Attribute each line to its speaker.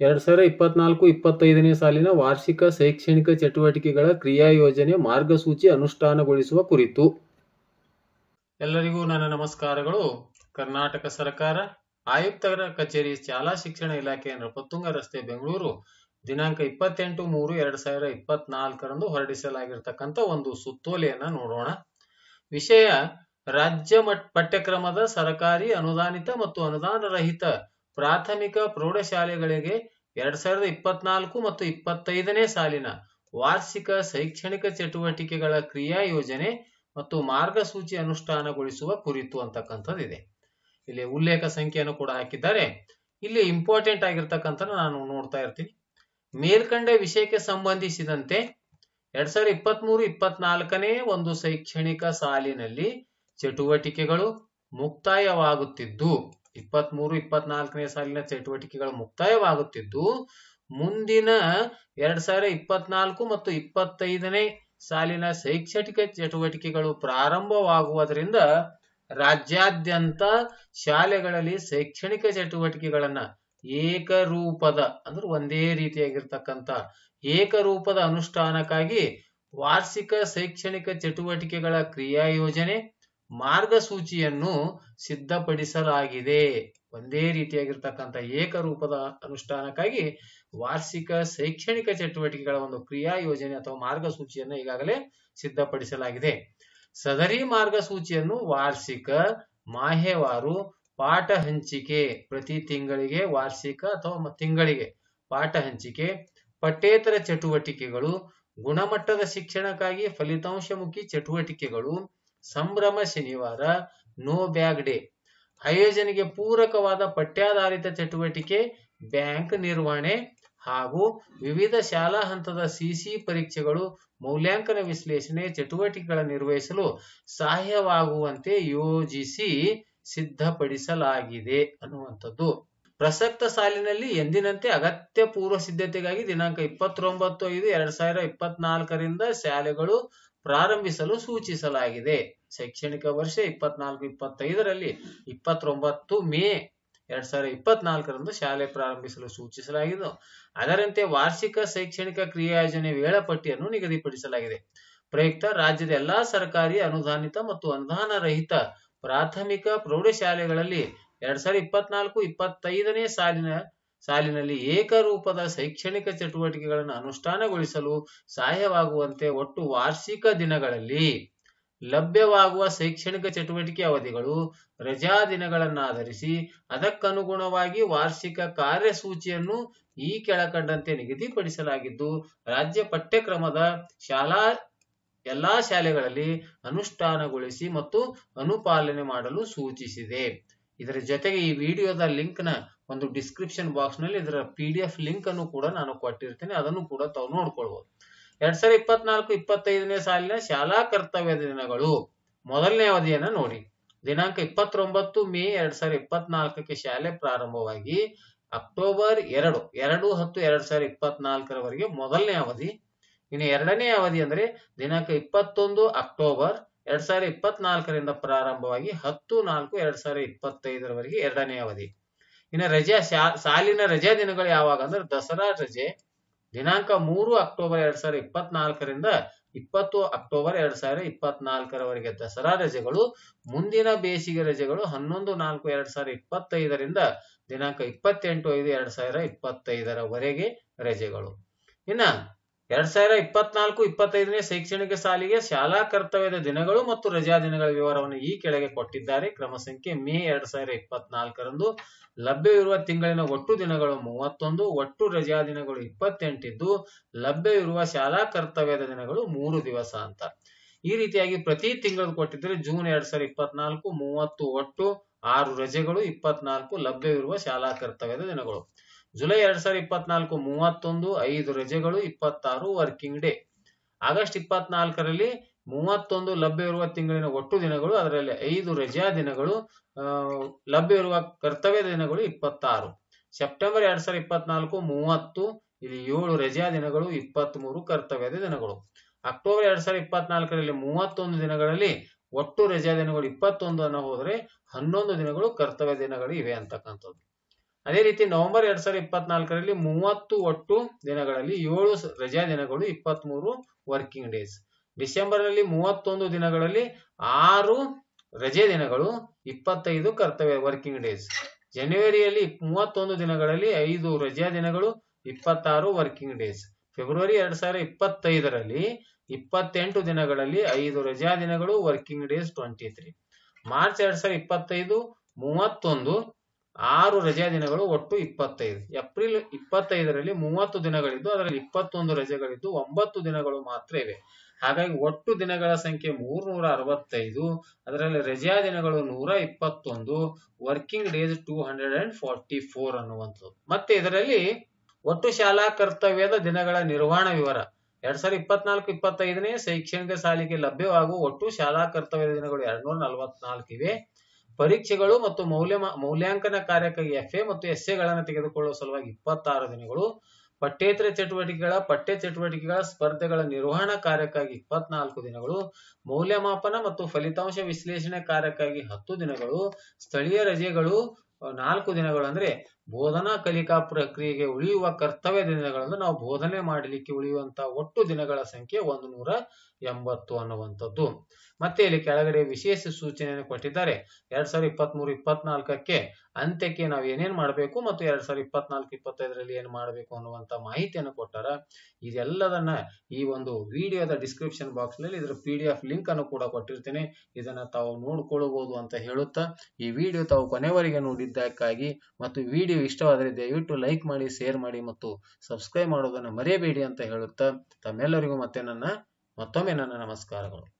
Speaker 1: ಎರಡ್ ಸಾವಿರ ಇಪ್ಪತ್ನಾಲ್ಕು, ಇಪ್ಪತ್ತೈದನೇ ಸಾಲಿನ ವಾರ್ಷಿಕ ಶೈಕ್ಷಣಿಕ ಚಟುವಟಿಕೆಗಳ ಕ್ರಿಯಾ ಯೋಜನೆ ಮಾರ್ಗಸೂಚಿ ಅನುಷ್ಠಾನಗೊಳಿಸುವ ಕುರಿತು. ಎಲ್ಲರಿಗೂ ನನ್ನ ನಮಸ್ಕಾರಗಳು. ಕರ್ನಾಟಕ ಸರ್ಕಾರ, ಆಯುಕ್ತರ ಕಚೇರಿ ಶಾಲಾ ಶಿಕ್ಷಣ ಇಲಾಖೆ ಪತ್ತುಂಗ ರಸ್ತೆ ಬೆಂಗಳೂರು, ದಿನಾಂಕ ಇಪ್ಪತ್ತೆಂಟು ಮೂರು, ಎರಡ್ ಸಾವಿರ ಇಪ್ಪತ್ನಾಲ್ಕರಂದು ಹೊರಡಿಸಲಾಗಿರ್ತಕ್ಕಂಥ ಒಂದು ಸುತ್ತೋಲೆಯನ್ನ ನೋಡೋಣ. ವಿಷಯ, ರಾಜ್ಯ ಮಟ್, ಪಠ್ಯಕ್ರಮದ ಸರಕಾರಿ ಅನುದಾನಿತ ಮತ್ತು ಅನುದಾನ ರಹಿತ ಪ್ರಾಥಮಿಕ ಪ್ರೌಢಶಾಲೆಗಳಿಗೆ ಎರಡ್ ಸಾವಿರದ ಇಪ್ಪತ್ನಾಲ್ಕು ಮತ್ತು ಇಪ್ಪತ್ತೈದನೇ ಸಾಲಿನ ವಾರ್ಷಿಕ ಶೈಕ್ಷಣಿಕ ಚಟುವಟಿಕೆಗಳ ಕ್ರಿಯಾ ಯೋಜನೆ ಮತ್ತು ಮಾರ್ಗಸೂಚಿ ಅನುಷ್ಠಾನಗೊಳಿಸುವ ಕುರಿತು ಅಂತಕ್ಕಂಥದ್ದಿದೆ. ಇಲ್ಲಿ ಉಲ್ಲೇಖ ಸಂಖ್ಯೆಯನ್ನು ಕೂಡ ಹಾಕಿದ್ದಾರೆ. ಇಲ್ಲಿ ಇಂಪಾರ್ಟೆಂಟ್ ಆಗಿರ್ತಕ್ಕಂಥ ನಾನು ನೋಡ್ತಾ ಇರ್ತೀನಿ. ಮೇಲ್ಕಂಡ ವಿಷಯಕ್ಕೆ ಸಂಬಂಧಿಸಿದಂತೆ ಎರಡ್ ಸಾವಿರದ ಇಪ್ಪತ್ತ್ ಇಪ್ಪತ್ನಾಲ್ಕನೇ ಒಂದು ಶೈಕ್ಷಣಿಕ ಸಾಲಿನಲ್ಲಿ ಚಟುವಟಿಕೆಗಳು ಮುಕ್ತಾಯವಾಗುತ್ತಿದ್ದು ಇಪ್ಪತ್ತ್ ಮೂರು ಇಪ್ಪತ್ನಾಲ್ಕನೇ ಸಾಲಿನ ಚಟುವಟಿಕೆಗಳು ಮುಕ್ತಾಯವಾಗುತ್ತಿದ್ದು, ಮುಂದಿನ ಎರಡ್ ಸಾವಿರದ ಇಪ್ಪತ್ನಾಲ್ಕು ಮತ್ತು ಇಪ್ಪತ್ತೈದನೇ ಸಾಲಿನ ಶೈಕ್ಷಣಿಕ ಚಟುವಟಿಕೆಗಳು ಪ್ರಾರಂಭವಾಗುವುದರಿಂದ ರಾಜ್ಯಾದ್ಯಂತ ಶಾಲೆಗಳಲ್ಲಿ ಶೈಕ್ಷಣಿಕ ಚಟುವಟಿಕೆಗಳನ್ನ ಏಕರೂಪದ, ಅಂದ್ರೆ ಒಂದೇ ರೀತಿಯಾಗಿರ್ತಕ್ಕಂಥ ಏಕರೂಪದ ಅನುಷ್ಠಾನಕ್ಕಾಗಿ ವಾರ್ಷಿಕ ಶೈಕ್ಷಣಿಕ ಚಟುವಟಿಕೆಗಳ ಕ್ರಿಯಾ ಯೋಜನೆ ಮಾರ್ಗಸೂಚಿಯನ್ನು ಸಿದ್ಧಪಡಿಸಲಾಗಿದೆ. ಒಂದೇ ರೀತಿಯಾಗಿರ್ತಕ್ಕಂಥ ಏಕರೂಪದ ಅನುಷ್ಠಾನಕ್ಕಾಗಿ ವಾರ್ಷಿಕ ಶೈಕ್ಷಣಿಕ ಚಟುವಟಿಕೆಗಳ ಒಂದು ಕ್ರಿಯಾ ಯೋಜನೆ ಅಥವಾ ಮಾರ್ಗಸೂಚಿಯನ್ನು ಈಗಾಗಲೇ ಸಿದ್ಧಪಡಿಸಲಾಗಿದೆ. ಸದರಿ ಮಾರ್ಗಸೂಚಿಯನ್ನು ವಾರ್ಷಿಕ, ಮಾಹೆವಾರು, ಪಾಠ ಹಂಚಿಕೆ ಪ್ರತಿ ತಿಂಗಳಿಗೆ ವಾರ್ಷಿಕ ಅಥವಾ ತಿಂಗಳಿಗೆ ಪಾಠ ಹಂಚಿಕೆ, ಪಠ್ಯೇತರ ಚಟುವಟಿಕೆಗಳು, ಗುಣಮಟ್ಟದ ಶಿಕ್ಷಣಕ್ಕಾಗಿ ಫಲಿತಾಂಶಮುಖಿ ಚಟುವಟಿಕೆಗಳು ಸಂಭ್ರಮ ಶನಿವಾರ ನೋ ಬ್ಯಾಗ್ ಡೇ ಆಯೋಜನೆಗೆ ಪೂರಕವಾದ ಪಠ್ಯಾಧಾರಿತ ಚಟುವಟಿಕೆ, ಬ್ಯಾಂಕ್ ನಿರ್ವಹಣೆ ಹಾಗೂ ವಿವಿಧ ಶಾಲಾ ಹಂತದ ಸಿಸಿ ಪರೀಕ್ಷೆಗಳು, ಮೌಲ್ಯಾಂಕನ ವಿಶ್ಲೇಷಣೆ, ಚಟುವಟಿಕೆಗಳ ನಿರ್ವಹಿಸಲು ಸಹಾಯವಾಗುವಂತೆ ಯೋಜಿಸಿ ಸಿದ್ಧಪಡಿಸಲಾಗಿದೆ ಅನ್ನುವಂಥದ್ದು. ಪ್ರಸಕ್ತ ಸಾಲಿನಲ್ಲಿ ಎಂದಿನಂತೆ ಅಗತ್ಯ ಪೂರ್ವ ಸಿದ್ಧತೆಗಾಗಿ ದಿನಾಂಕ ಇಪ್ಪತ್ತೊಂಬತ್ತು ಐದು ಎರಡ್ ಸಾವಿರ ಇಪ್ಪತ್ನಾಲ್ಕರಿಂದ ಶಾಲೆಗಳು ಪ್ರಾರಂಭಿಸಲು ಸೂಚಿಸಲಾಗಿದೆ. ಶೈಕ್ಷಣಿಕ ವರ್ಷ ಇಪ್ಪತ್ನಾಲ್ಕು ಇಪ್ಪತ್ತೈದರಲ್ಲಿ ಇಪ್ಪತ್ತೊಂಬತ್ತು ಮೇ ಎರಡ್ ಸಾವಿರದ ಇಪ್ಪತ್ನಾಲ್ಕರಂದು ಶಾಲೆ ಪ್ರಾರಂಭಿಸಲು ಸೂಚಿಸಲಾಗಿದ್ದು, ಅದರಂತೆ ವಾರ್ಷಿಕ ಶೈಕ್ಷಣಿಕ ಕ್ರಿಯಾಯೋಜನೆ ವೇಳಾಪಟ್ಟಿಯನ್ನು ನಿಗದಿಪಡಿಸಲಾಗಿದೆ. ಪ್ರಯುಕ್ತ ರಾಜ್ಯದ ಎಲ್ಲಾ ಸರ್ಕಾರಿ ಅನುದಾನಿತ ಮತ್ತು ಅನುದಾನ ರಹಿತ ಪ್ರಾಥಮಿಕ ಪ್ರೌಢಶಾಲೆಗಳಲ್ಲಿ ಎರಡ್ ಸಾವಿರದ ಇಪ್ಪತ್ನಾಲ್ಕು ಇಪ್ಪತ್ತೈದನೇ ಸಾಲಿನ ಸಾಲಿನಲ್ಲಿ ಏಕರೂಪದ ಶೈಕ್ಷಣಿಕ ಚಟುವಟಿಕೆಗಳನ್ನು ಅನುಷ್ಠಾನಗೊಳಿಸಲು ಸಹಾಯವಾಗುವಂತೆ ಒಟ್ಟು ವಾರ್ಷಿಕ ದಿನಗಳಲ್ಲಿ ಲಭ್ಯವಾಗುವ ಶೈಕ್ಷಣಿಕ ಚಟುವಟಿಕೆ ಅವಧಿಗಳು ರಜಾ ದಿನಗಳನ್ನಾಧರಿಸಿ ಅದಕ್ಕನುಗುಣವಾಗಿ ವಾರ್ಷಿಕ ಕಾರ್ಯಸೂಚಿಯನ್ನು ಈ ಕೆಳಕಂಡಂತೆ ನಿಗದಿಪಡಿಸಲಾಗಿದ್ದು, ರಾಜ್ಯ ಪಠ್ಯಕ್ರಮದ ಶಾಲಾ ಎಲ್ಲಾ ಶಾಲೆಗಳಲ್ಲಿ ಅನುಷ್ಠಾನಗೊಳಿಸಿ ಮತ್ತು ಅನುಪಾಲನೆ ಮಾಡಲು ಸೂಚಿಸಿದೆ. ಇದರ ಜೊತೆಗೆ ಈ ವಿಡಿಯೋದ ಲಿಂಕ್ನ ಒಂದು ಡಿಸ್ಕ್ರಿಪ್ಷನ್ ಬಾಕ್ಸ್ನಲ್ಲಿ ಇದರ ಪಿ ಡಿ ಎಫ್ ಲಿಂಕ್ ಅನ್ನು ಕೂಡ ನಾನು ಕೊಟ್ಟಿರ್ತೇನೆ. ಅದನ್ನು ಕೂಡ ತಾವು ನೋಡ್ಕೊಳ್ಬಹುದು ಎರಡ್ ಸಾವಿರದ ಇಪ್ಪತ್ನಾಲ್ಕು, ಇಪ್ಪತ್ತೈದನೇ ಸಾಲಿನ ಶಾಲಾ ಕರ್ತವ್ಯದ ದಿನಗಳು. ಮೊದಲನೇ ಅವಧಿಯನ್ನ ನೋಡಿ. ದಿನಾಂಕ ಇಪ್ಪತ್ತೊಂಬತ್ತು, ಮೇ ಎರಡ್ ಸಾವಿರದ ಇಪ್ಪತ್ನಾಲ್ಕಕ್ಕೆ ಶಾಲೆ ಪ್ರಾರಂಭವಾಗಿ ಅಕ್ಟೋಬರ್ ಎರಡು ಎರಡು ಹತ್ತು ಎರಡ್ ಸಾವಿರದ ಇಪ್ಪತ್ನಾಲ್ಕರವರೆಗೆ ಮೊದಲನೇ ಅವಧಿ. ಇನ್ನು ಎರಡನೇ ಅವಧಿ ಅಂದ್ರೆ ದಿನಾಂಕ ಇಪ್ಪತ್ತೊಂದು, ಅಕ್ಟೋಬರ್ ಎರಡ್ ಸಾವಿರದ ಇಪ್ಪತ್ನಾಲ್ಕರಿಂದ ಪ್ರಾರಂಭವಾಗಿ ಹತ್ತು ನಾಲ್ಕು ಎರಡ್ ಸಾವಿರದ ಇಪ್ಪತ್ತೈದರವರೆಗೆ ಎರಡನೇ ಅವಧಿ. ಇನ್ನು ರಜೆ ಸಾಲಿನ ರಜೆ ದಿನಗಳು ಯಾವಾಗ ಅಂದ್ರೆ ದಸರಾ ರಜೆ, ದಿನಾಂಕ ಮೂರು ಅಕ್ಟೋಬರ್ ಎರಡ್ ಸಾವಿರದ ಇಪ್ಪತ್ನಾಲ್ಕರಿಂದ ಇಪ್ಪತ್ತು ಅಕ್ಟೋಬರ್ ಎರಡ್ ಸಾವಿರದ ಇಪ್ಪತ್ನಾಲ್ಕರವರೆಗೆ ದಸರಾ ರಜೆಗಳು, ಮುಂದಿನ ಬೇಸಿಗೆ ರಜೆಗಳು ಹನ್ನೊಂದು ನಾಲ್ಕು ಎರಡ್ ಸಾವಿರದ ಇಪ್ಪತ್ತೈದರಿಂದ ದಿನಾಂಕ ಇಪ್ಪತ್ತೆಂಟು ಐದು ಎರಡ್ ಸಾವಿರದ ಇಪ್ಪತ್ತೈದರವರೆಗೆ ರಜೆಗಳು. ಇನ್ನ ಎರಡ್ ಸಾವಿರ ಇಪ್ಪತ್ನಾಲ್ಕು, ಇಪ್ಪತ್ತೈದನೇ ಶೈಕ್ಷಣಿಕ ಸಾಲಿಗೆ ಶಾಲಾ ಕರ್ತವ್ಯದ ದಿನಗಳು ಮತ್ತು ರಜಾ ದಿನಗಳ ವಿವರವನ್ನು ಈ ಕೆಳಗೆ ಕೊಟ್ಟಿದ್ದಾರೆ. ಕ್ರಮ ಸಂಖ್ಯೆ ಮೇ ಎರಡ್ ಸಾವಿರ ಇಪ್ಪತ್ನಾಲ್ಕರಂದು ಲಭ್ಯವಿರುವ ತಿಂಗಳಿನ ಒಟ್ಟು ದಿನಗಳು ಮೂವತ್ತೊಂದು, ಒಟ್ಟು ರಜಾ ದಿನಗಳು ಇಪ್ಪತ್ತೆಂಟಿದ್ದು, ಲಭ್ಯವಿರುವ ಶಾಲಾ ಕರ್ತವ್ಯದ ದಿನಗಳು ಮೂರು ದಿವಸ ಅಂತ. ಈ ರೀತಿಯಾಗಿ ಪ್ರತಿ ತಿಂಗಳು ಕೊಟ್ಟಿದ್ರೆ ಜೂನ್ ಎರಡ್ ಸಾವಿರ ಇಪ್ಪತ್ನಾಲ್ಕು, ಮೂವತ್ತು, ಒಟ್ಟು ಆರು ರಜೆಗಳು, ಇಪ್ಪತ್ನಾಲ್ಕು ಲಭ್ಯವಿರುವ ಶಾಲಾ ಕರ್ತವ್ಯದ ದಿನಗಳು. ಜುಲೈ ಎರಡ್ ಸಾವಿರದ ಇಪ್ಪತ್ನಾಲ್ಕು ಮೂವತ್ತೊಂದು, ಐದು ರಜೆಗಳು, ಇಪ್ಪತ್ತಾರು ವರ್ಕಿಂಗ್ ಡೇ. ಆಗಸ್ಟ್ ಇಪ್ಪತ್ನಾಲ್ಕರಲ್ಲಿ ಮೂವತ್ತೊಂದು ಲಭ್ಯವಿರುವ ತಿಂಗಳಿನ ಒಟ್ಟು ದಿನಗಳು, ಅದರಲ್ಲಿ ಐದು ರಜಾ ದಿನಗಳು ಲಭ್ಯವಿರುವ ಕರ್ತವ್ಯ ದಿನಗಳು ಇಪ್ಪತ್ತಾರು. ಸೆಪ್ಟೆಂಬರ್ ಎರಡ್ ಸಾವಿರದ ಇಪ್ಪತ್ನಾಲ್ಕು ಮೂವತ್ತು, ಇಲ್ಲಿ ಏಳು ರಜಾ ದಿನಗಳು ಇಪ್ಪತ್ತ್ ಮೂರು ಕರ್ತವ್ಯದ ದಿನಗಳು. ಅಕ್ಟೋಬರ್ ಎರಡ್ ಸಾವಿರದ ಇಪ್ಪತ್ನಾಲ್ಕರಲ್ಲಿ ಮೂವತ್ತೊಂದು ದಿನಗಳಲ್ಲಿ ಒಟ್ಟು ರಜಾ ದಿನಗಳು ಇಪ್ಪತ್ತೊಂದು ಅನ್ನ ಹೋದ್ರೆ ಹನ್ನೊಂದು ದಿನಗಳು ಕರ್ತವ್ಯ ದಿನಗಳು ಇವೆ ಅಂತಕ್ಕಂಥದ್ದು. ಅದೇ ರೀತಿ ನವೆಂಬರ್ ಎರಡ್ ಸಾವಿರದ ಇಪ್ಪತ್ನಾಲ್ಕರಲ್ಲಿ ಮೂವತ್ತು ಒಟ್ಟು ದಿನಗಳಲ್ಲಿ ಏಳು ರಜಾ ದಿನಗಳು ಇಪ್ಪತ್ಮೂರು ವರ್ಕಿಂಗ್ ಡೇಸ್ ಡಿಸೆಂಬರ್ನಲ್ಲಿ ಮೂವತ್ತೊಂದು ದಿನಗಳಲ್ಲಿ ಆರು ರಜೆ ದಿನಗಳು, ಇಪ್ಪತ್ತೈದು ಕರ್ತವ್ಯ ವರ್ಕಿಂಗ್ ಡೇಸ್ ಜನವರಿಯಲ್ಲಿ ಮೂವತ್ತೊಂದು ದಿನಗಳಲ್ಲಿ ಐದು ರಜಾ ದಿನಗಳು, ಇಪ್ಪತ್ತಾರು ವರ್ಕಿಂಗ್ ಡೇಸ್ ಫೆಬ್ರವರಿ ಎರಡ್ ಸಾವಿರದ ಇಪ್ಪತ್ತೈದರಲ್ಲಿ ಇಪ್ಪತ್ತೆಂಟು ದಿನಗಳಲ್ಲಿ ಐದು ರಜಾ ದಿನಗಳು working days twenty three March ಎರಡ್ ಸಾವಿರದ ಇಪ್ಪತ್ತೈದು, ಮೂವತ್ತೊಂದು ಆರು ರಜಾ ದಿನಗಳು ಒಟ್ಟು ಇಪ್ಪತ್ತೈದು. ಏಪ್ರಿಲ್ ಇಪ್ಪತ್ತೈದರಲ್ಲಿ ಮೂವತ್ತು ದಿನಗಳಿದ್ದು, ಅದರಲ್ಲಿ ಇಪ್ಪತ್ತೊಂದು ರಜೆಗಳಿದ್ದು ಒಂಬತ್ತು ದಿನಗಳು ಮಾತ್ರ ಇವೆ. ಹಾಗಾಗಿ ಒಟ್ಟು ದಿನಗಳ ಸಂಖ್ಯೆ ಮೂರ್ನೂರ ಅರವತ್ತೈದು, ಅದರಲ್ಲಿ ರಜಾ ದಿನಗಳು ನೂರ ಇಪ್ಪತ್ತೊಂದು, working days two hundred and forty four ಅನ್ನುವಂಥದ್ದು. ಮತ್ತೆ ಇದರಲ್ಲಿ ಒಟ್ಟು ಶಾಲಾ ಕರ್ತವ್ಯದ ದಿನಗಳ ನಿರ್ವಹಣಾ ವಿವರ. ಎರಡ್ ಸಾವಿರದ ಇಪ್ಪತ್ನಾಲ್ಕು, ಇಪ್ಪತ್ತೈದನೇ ಶೈಕ್ಷಣಿಕ ಸಾಲಿಗೆ ಲಭ್ಯವಾಗುವ ಒಟ್ಟು ಶಾಲಾ ಕರ್ತವ್ಯದ ದಿನಗಳು ಎರಡ್ನೂರ ನಲವತ್ನಾಲ್ಕು ಇವೆ. ಪರೀಕ್ಷೆಗಳು ಮತ್ತು ಮೌಲ್ಯ ಮೌಲ್ಯಾಂಕನ ಕಾರ್ಯಕ್ಕಾಗಿ ಎಫ್ಎ ಮತ್ತು ಎಸ್ಗಳನ್ನು ತೆಗೆದುಕೊಳ್ಳುವ ಸಲುವಾಗಿ ಇಪ್ಪತ್ತಾರು ದಿನಗಳು. ಪಠ್ಯೇತರ ಚಟುವಟಿಕೆಗಳ, ಪಠ್ಯ ಚಟುವಟಿಕೆಗಳ ಸ್ಪರ್ಧೆಗಳ ನಿರ್ವಹಣಾ ಕಾರ್ಯಕ್ಕಾಗಿ ಇಪ್ಪತ್ನಾಲ್ಕು ದಿನಗಳು. ಮೌಲ್ಯಮಾಪನ ಮತ್ತು ಫಲಿತಾಂಶ ವಿಶ್ಲೇಷಣೆ ಕಾರ್ಯಕ್ಕಾಗಿ ಹತ್ತು ದಿನಗಳು. ಸ್ಥಳೀಯ ರಜೆಗಳು ನಾಲ್ಕು ದಿನಗಳು ಅಂದ್ರೆ ಬೋಧನಾ ಕಲಿಕಾ ಪ್ರಕ್ರಿಯೆಗೆ ಉಳಿಯುವ ಕರ್ತವ್ಯ ದಿನಗಳನ್ನು ನಾವು ಬೋಧನೆ ಮಾಡಲಿಕ್ಕೆ ಉಳಿಯುವಂತಹ ಒಟ್ಟು ದಿನಗಳ ಸಂಖ್ಯೆ ಒಂದು ನೂರ ಎಂಬತ್ತು ಅನ್ನುವಂಥದ್ದು. ಮತ್ತೆ ಇಲ್ಲಿ ಕೆಳಗಡೆ ವಿಶೇಷ ಸೂಚನೆಯನ್ನು ಕೊಟ್ಟಿದ್ದಾರೆ. ಎರಡ್ ಸಾವಿರದ ಇಪ್ಪತ್ತ್ ಮೂರು ಇಪ್ಪತ್ನಾಲ್ಕಕ್ಕೆ ಅಂತ್ಯಕ್ಕೆ ನಾವು ಏನೇನ್ ಮಾಡಬೇಕು ಮತ್ತು ಎರಡ್ ಸಾವಿರದ ಇಪ್ಪತ್ನಾಲ್ಕು, ಇಪ್ಪತ್ತೈದರಲ್ಲಿ ಏನ್ ಮಾಡಬೇಕು ಅನ್ನುವಂತ ಮಾಹಿತಿಯನ್ನು ಕೊಟ್ಟಾರ. ಇದೆಲ್ಲದನ್ನ ಈ ಒಂದು ವಿಡಿಯೋದ ಡಿಸ್ಕ್ರಿಪ್ಷನ್ ಬಾಕ್ಸ್ನಲ್ಲಿ ಇದರ ಪಿ ಡಿ ಎಫ್ ಲಿಂಕ್ ಅನ್ನು ಕೂಡ ಕೊಟ್ಟಿರ್ತೇನೆ. ಇದನ್ನ ತಾವು ನೋಡ್ಕೊಳ್ಳಬಹುದು ಅಂತ ಹೇಳುತ್ತಾ ಈ ವಿಡಿಯೋ ತಾವು ಕೊನೆವರೆಗೆ ನೋಡಿದ್ದಕ್ಕಾಗಿ ಮತ್ತು ವಿಡಿಯೋ ಇಷ್ಟವಾದರೆ ದಯವಿಟ್ಟು ಲೈಕ್ ಮಾಡಿ ಶೇರ್ ಮಾಡಿ ಮತ್ತು ಸಬ್ಸ್ಕ್ರೈಬ್ ಮಾಡೋದನ್ನು ಮರೆಯಬೇಡಿ ಅಂತ ಹೇಳುತ್ತಾ ತಮ್ಮೆಲ್ಲರಿಗೂ ಮತ್ತೆ ನನ್ನ ಮತ್ತೊಮ್ಮೆ ನನ್ನ ನಮಸ್ಕಾರಗಳು.